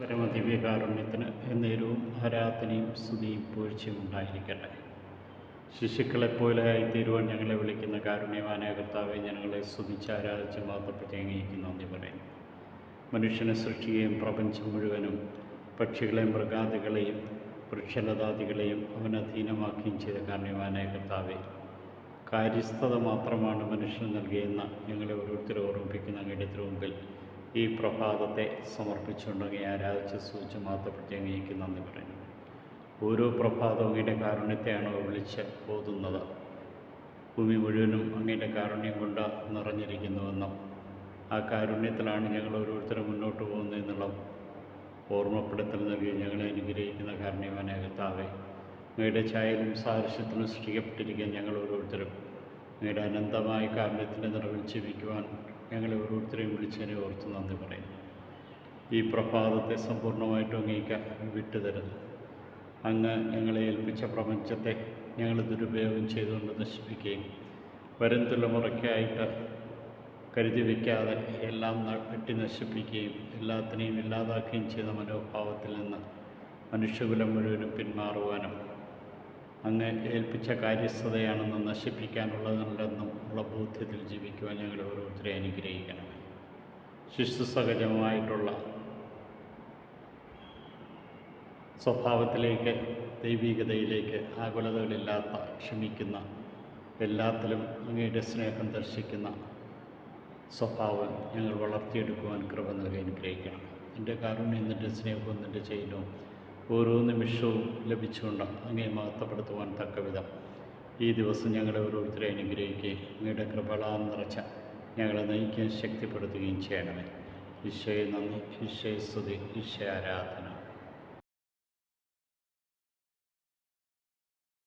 പരമദിവ്യകാരുണ്യത്തിന് എന്നേരവും ആരാധനയും സ്തുതിയും പൂഴ്ചയും ഉണ്ടായിരിക്കട്ടെ. ശിശുക്കളെപ്പോലെയായി തീരുവാൻ ഞങ്ങളെ വിളിക്കുന്ന കാരുണ്യവാനായ കർത്താവെ ഞങ്ങളെ സ്തുതിച്ച് ആരാധിച്ച് മാത്രപ്പെട്ട് അംഗീകരിക്കുന്നു നന്ദി പറയുന്നു. മനുഷ്യനെ സൃഷ്ടിക്കുകയും പ്രപഞ്ചം മുഴുവനും പക്ഷികളെയും മൃഗാദികളെയും വൃക്ഷലതാദികളെയും അവനധീനമാക്കുകയും ചെയ്ത കാരുണ്യവാനായ കർത്താവെ കാര്യസ്ഥത മാത്രമാണ് മനുഷ്യന് നൽകിയെന്ന ഞങ്ങളെ ഓരോരുത്തരും ഓർമ്മിപ്പിക്കുന്ന അങ്ങയുടെ തിരുമുമ്പിൽ ഈ പ്രഭാതത്തെ സമർപ്പിച്ചുകൊണ്ട് അങ്ങേ ആരാധിച്ച് സൂചിച്ച് മാത്രപ്പെട്ട് അങ്ങേക്ക് നന്ദി പറയുന്നു. ഓരോ പ്രഭാതവും അങ്ങയുടെ കാരുണ്യത്തെയാണ് വിളിച്ച് ഓതുന്നത്? ഭൂമി മുഴുവനും അങ്ങയുടെ കാരുണ്യം കൊണ്ട് നിറഞ്ഞിരിക്കുന്നുവെന്നും? ആ കാരുണ്യത്തിലാണ് ഞങ്ങൾ ഓരോരുത്തരും മുന്നോട്ട് പോകുന്നതെന്നുള്ള ഓർമ്മപ്പെടുത്തൽ നൽകി ഞങ്ങളെ അനുഗ്രഹിക്കുന്ന കാരുണ്യവാനായ കർത്താവെ അങ്ങയുടെ ഛായയിലും സാദൃശ്യത്തിനും സൃഷ്ടിക്കപ്പെട്ടിരിക്കാൻ ഞങ്ങൾ ഓരോരുത്തരും അങ്ങയുടെ അനന്തമായ കാരുണ്യത്തിന്റെ നിറവിൽ ജീവിക്കുവാൻ ഞങ്ങളെ ഓരോരുത്തരെയും വിളിച്ചതിനെ ഓർത്ത് നന്ദി പറയുന്നു. ഈ പ്രഭാതത്തെ സമ്പൂർണമായിട്ടും അങ്ങേക്ക് വിട്ടുതരുന്നു. അങ്ങ് ഞങ്ങളെ ഏൽപ്പിച്ച പ്രപഞ്ചത്തെ ഞങ്ങൾ ദുരുപയോഗം ചെയ്തുകൊണ്ട് നശിപ്പിക്കുകയും വരും തലമുറയ്ക്കായിട്ട് കരുതി വയ്ക്കാതെ എല്ലാം വെട്ടി നശിപ്പിക്കുകയും എല്ലാത്തിനെയും ഇല്ലാതാക്കുകയും ചെയ്ത മനോഭാവത്തിൽ നിന്ന് മനുഷ്യകുലം മുഴുവനും പിന്മാറുവാനും അങ്ങ് ഏൽപ്പിച്ച കാര്യസ്ഥതയാണെന്ന് നശിപ്പിക്കാനുള്ളതല്ലെന്നും ഉള്ള ബോധ്യത്തിൽ ജീവിക്കുവാൻ ഞങ്ങൾ ഓരോരുത്തരെ അനുഗ്രഹിക്കണമേ. ശിശുസഹജമായിട്ടുള്ള സ്വഭാവത്തിലേക്ക് ദൈവികതയിലേക്ക് ആകുലതകളില്ലാത്ത ക്ഷമിക്കുന്ന എല്ലാത്തിലും അങ്ങയുടെ സ്നേഹം ദർശിക്കുന്ന സ്വഭാവം ഞങ്ങൾ വളർത്തിയെടുക്കുവാൻ കൃപ നൽകി അനുഗ്രഹിക്കണം. എന്റെ കാരുണ്യം നിന്റെ സ്നേഹവും നിന്റെ ചെയ്യലും ഓരോ നിമിഷവും ലഭിച്ചുകൊണ്ട് അങ്ങേ മഹത്വപ്പെടുത്തുവാൻ തക്കവിധം. ഈ ദിവസം ഞങ്ങളെ ഓരോരുത്തരെ അനുഗ്രഹിക്കുകയും അങ്ങയുടെ കൃപളാൻ നിറച്ച ഞങ്ങളെ നയിക്കുകയും ശക്തിപ്പെടുത്തുകയും ചെയ്യണമേ. ഈശോയെ നന്ദി. ഈശോയെ സ്തുതി. ഈശോ ആരാധന.